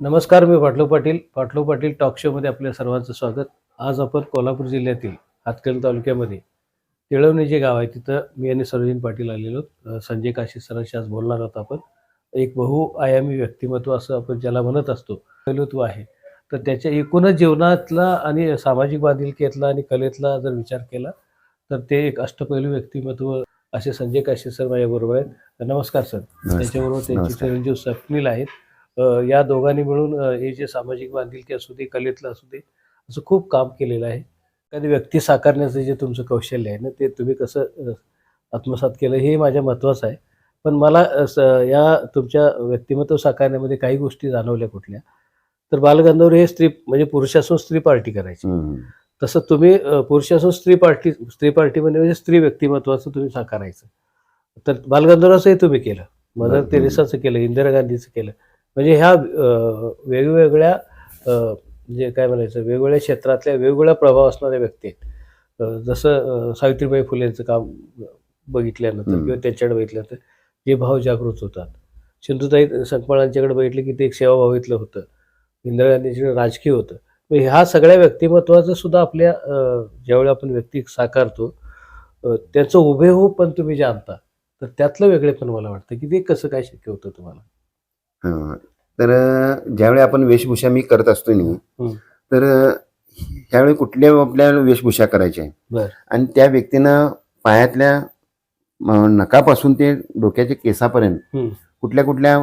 नमस्कार मी पाटलो पाटील. पाटलो पाटील टॉक शोमध्ये आपल्या सर्वांचं स्वागत. आज आपण कोल्हापूर जिल्ह्यातील हातकल तालुक्यामध्ये तिळवणी जे गाव आहे तिथं मी आणि सरोजिन पाटील आलेलो संजय काशी सरांशी आज बोलणार आहोत आपण. एक बहुआयामी व्यक्तिमत्व असं आपण ज्याला म्हणत असतो पैलुत्व आहे. तर त्याच्या एकूणच जीवनातला आणि सामाजिक बांधिलकीतला आणि कलेतला जर विचार केला तर ते एक अष्टपैलू व्यक्तिमत्व असे संजय काशी सर माझ्याबरोबर आहेत. नमस्कार सर. त्याच्याबरोबर त्यांचे. चिरंजीव स्वप्नील आहेत या दोघांनी मिळून हे जे सामाजिक बांधिलकी असू दे कलेतलं असू दे असं खूप काम केलेलं आहे. एखादी व्यक्ती साकारण्याचं जे तुमचं कौशल्य आहे ना ते तुम्ही कसं आत्मसात केलं हे माझ्या महत्त्वाचं आहे. पण मला या तुमच्या व्यक्तिमत्व साकारण्यामध्ये काही गोष्टी जाणवल्या कुठल्या? तर बालगंधर्व हे स्त्री म्हणजे पुरुषासून स्त्री पार्टी करायची. तसं तुम्ही अ, पुरुषासून स्त्री पार्टी स्त्री पार्टी म्हणजे स्त्री व्यक्तिमत्वाचं तुम्ही साकारायचं. तर बालगंधर्वाचंही तुम्ही केलं. मदर. तेरेसाचं केलं इंदिरा गांधीचं केलं. म्हणजे ह्या वेगवेगळ्या अ, जे काय म्हणायचं वेगवेगळ्या क्षेत्रातल्या वेगवेगळ्या प्रभाव असणाऱ्या व्यक्ती आहेत. जसं सावित्रीबाई फुलेंचं काम बघितल्यानंतर. किंवा त्यांच्याकडे बघितल्यानंतर जे भाव जागृत होतात. सिंधुताई संकपाळांच्याकडे बघितलं की ते एक सेवाभावीतलं होतं. इंदिरा गांधींच्याकडे राजकीय होतं. ह्या सगळ्या व्यक्तिमत्वाचं सुद्धा आपल्या ज्यावेळी आपण व्यक्ती साकारतो त्याचं हुबेहूब पण तुम्ही जे आणता तर त्यातलं वेगळे पण मला वाटतं की ते कसं काय शक्य होतं तुम्हाला. तर ज्यावेळी आपण वेशभूषा मी करत असतो. नाही तर त्यावेळी कुठल्या आपल्या वेशभूषा करायची आहे बर. आणि त्या व्यक्तीनं पायातल्या नकापासून ते डोक्याच्या केसापर्यंत. कुठल्या कुठल्या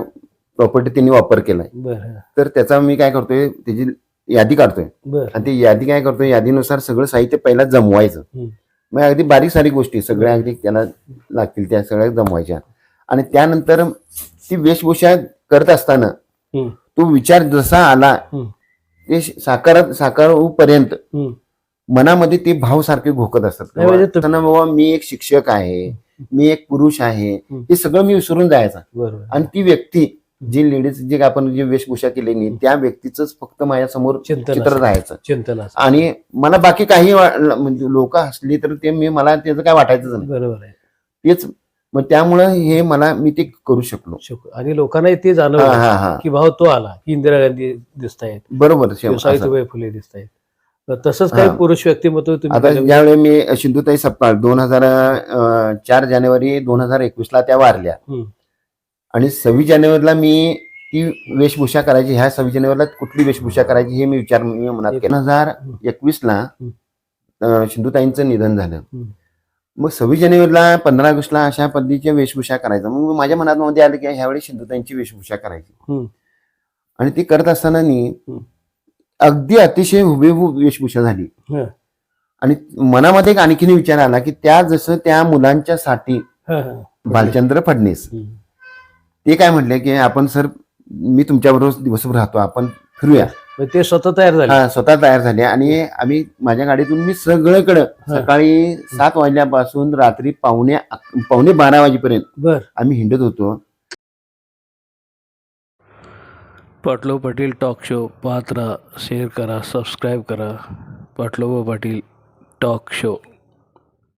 प्रॉपर्टी त्यांनी वापर केलाय बरं तर त्याचा मी काय करतोय त्याची यादी काढतोय बरं आणि ती यादी काय करतोय यादीनुसार सगळं साहित्य पहिला जमवायचं हम्म. मग अगदी बारीक सारीक गोष्टी सगळ्या अगदी त्याला लागतील त्या सगळ्या जमवायच्या आणि त्यानंतर ती वेशभूषा करत असताना हम्म. तो विचार जसा आला हम्म. ते साकार साकारूपर्यंत हम्म. मनामध्ये ते भाव सारखे घोकत असतात नाही म्हणजे असताना बाबा मी एक शिक्षक आहे मी एक पुरुष आहे हम्म. हे सगळं मी विसरून जायचं बरोबर आणि ती व्यक्ती जी लेडीज जे आपण जी वेशभूषा केली नाही त्या व्यक्तीच फक्त माझ्यासमोर चित्र. राहायचं चिंतन. आणि मला बाकी काही म्हणजे लोक हसली तर ते मी मला त्याचं काय वाटायचंच नाही बरोबर आहे तेच मग त्यामुळं हे मला मी ते करू शकलो शुक- आणि लोकांनाही ते जाणवलं की भाऊ तो आला की इंदिरा गांधी दिसत आहेत बरोबर. सावित्रीबाई फुले दिसत आहेत तसंच काही. पुरुष व्यक्तिमत्व आता. ज्यावेळी मी सिंधुताई सपकाळ दोन हजार चार जानेवारी दोन हजार एकवीस ला त्या वारल्या. आणि सव्वीस जानेवारीला मी ती वेशभूषा करायची ह्या सव्वीस जानेवारीला कुठली वेशभूषा करायची हे मी विचार मी मनात केला दोन हजार एकवीस ला अं, सिंधुताईंचं निधन झालं. मग सव्वीस जानेवारीला पंधरा ऑगस्टला अशा पद्धतीच्या वेशभूषा करायचा मग माझ्या मनात मध्ये आलं की ह्यावेळी सिंधुताईंची वेशभूषा करायची. आणि ती करत असताना. अगदी अतिशय हुबेहूब वेशभूषा झाली. आणि मनामध्ये एक आणखीन विचार आला की त्या जसं त्या मुलांच्या साठी. भालचंद्र फडणीस. ते काय म्हटले की आपण सर मी तुमच्याबरोबर दिवसभर राहतो आपण फिरूया. मग ते स्वतः तयार झाले. हा, स्वतः तयार झाले आणि आम्ही माझ्या गाडीतून मी सगळीकडं सकाळी सात वाजल्यापासून रात्री पावणे अक- पावणे बारा वाजेपर्यंत बर. आम्ही हिंडत होतो. पाटलो पाटील टॉक शो पाहत राहा शेअर करा सबस्क्राईब करा. पाटलो पाटील टॉक शो